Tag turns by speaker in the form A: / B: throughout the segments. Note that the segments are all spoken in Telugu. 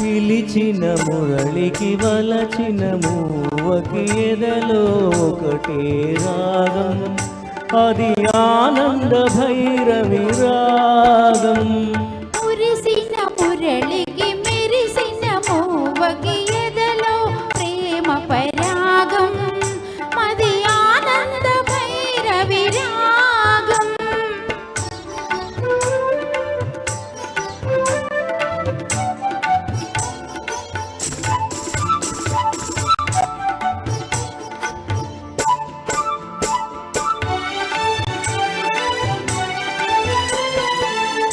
A: పిలిచిన మురళికి వలచిన మూవకి ఎదలో ఒకటే రాగం. అది ఆనంద భైరవి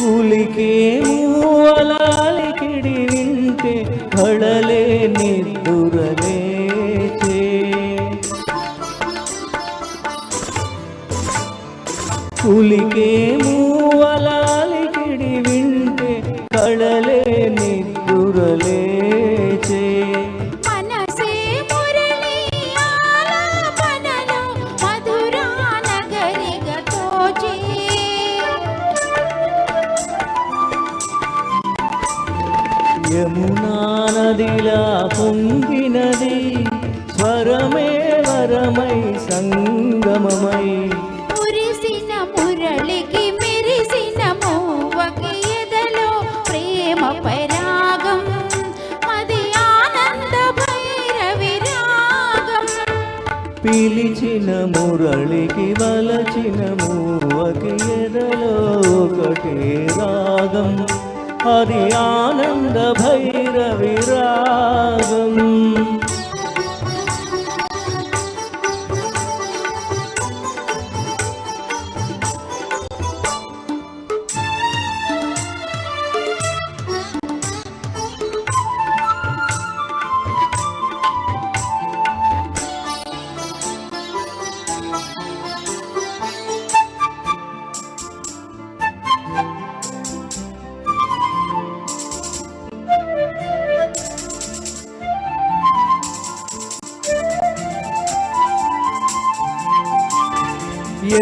A: పులికే మూవలాలికిడి వింటే కడలే నిద్దురలేచే. పులికే మూవలాలికిడి యమునా నదిలా పొంగినది స్వరమే వరమై సంగమమై.
B: మురిసిన మురళికి మెరిసిన మూవకి ఎదలో ప్రేమ పరాగం మది ఆనంద భైరవి రాగం.
A: పిలిచిన మురళికి వలచిన మూవకి ఎదలో ఒకటే రాగం. అది ఆనంద భైరవి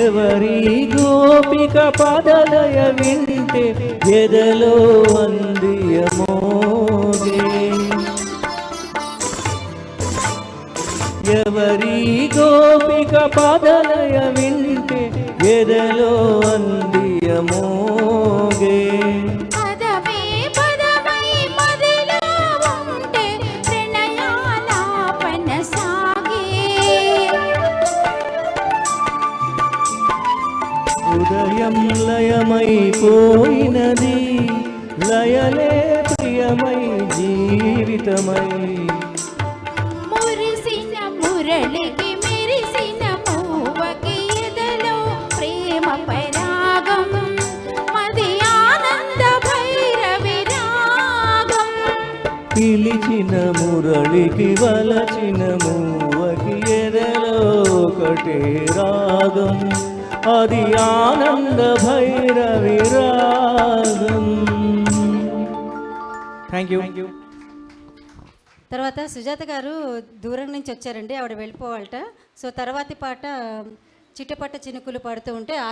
A: ఎవరి గోపిక పదలయ వింటే ఎదలో అందియమోగే ఎవరి గోపిక పదలయ వింటే ఎదలో
B: అందియమో
A: ఉదయం లయమైపోయినది లయలే ప్రియమై జీవితమై.
B: మురిసిన మురళికి మెరిసిన మూవకి ఎదలో ప్రేమ పరాగం మది ఆనంద భైరవి రాగం.
A: పిలిచిన మురళికి వలచిన మూవకి ఎదలో ఒకటే రాగం. అది ఆనంద భైరవి రాగం. థ్యాంక్ యూ
C: తర్వాత సుజాత గారు దూరం నుంచి వచ్చారండి ఆవిడ వెళ్ళిపోవాలట. సో తర్వాతి పాట చిట్టపట్ట చినుకులు పడుతూ ఉంటే ఆ